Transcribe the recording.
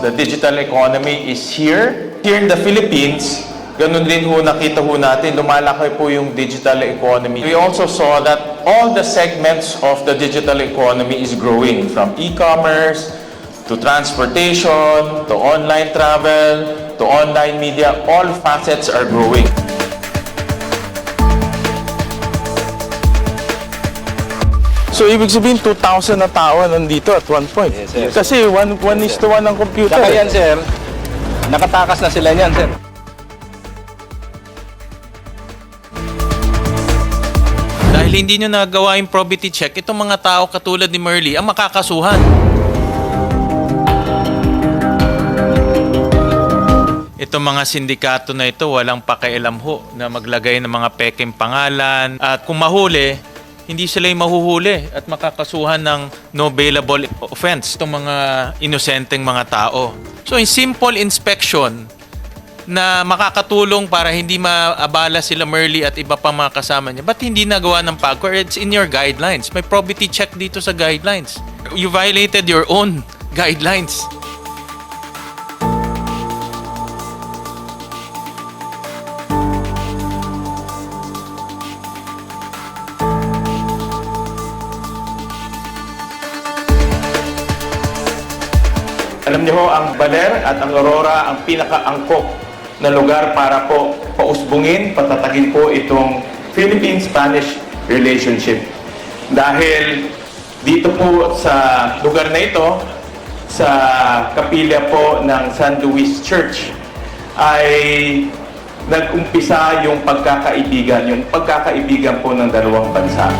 the digital economy is here. Here in the Philippines, ganun din ho nakita ho natin, lumalaki po yung digital economy. We also saw that all the segments of the digital economy is growing from e-commerce to transportation, to online travel, to online media, all facets are growing. So, ibig sabihin, 2,000 na tao nandito at one point. Yes, sir. Kasi one, one is to one ang computer. Saka eh. yan, sir, nakatakas na sila niyan, sir. Dahil hindi nyo nagawa yung probity check, itong mga tao katulad ni Merly ang makakasuhan. Itong mga sindikato na ito, walang pakialam ho na maglagay ng mga peking pangalan. At kung mahuli, hindi sila yung mahuhuli at makakasuhan ng no bailable offense itong mga inosenteng mga tao. So in simple inspection, na makakatulong para hindi maabala sila Merly at iba pang mga kasama niya. Ba't hindi nagawa ng PAGCOR? It's in your guidelines. May probity check dito sa guidelines. You violated your own guidelines. Alam niyo ho, ang Baler at ang Aurora ang pinakaangkop na lugar para po pausbungin, patatagin po itong Philippine-Spanish relationship. Dahil dito po sa lugar na ito, sa kapilya po ng San Luis Church, ay nag-umpisa yung pagkakaibigan, yung pagkakaibigan po ng dalawang bansa.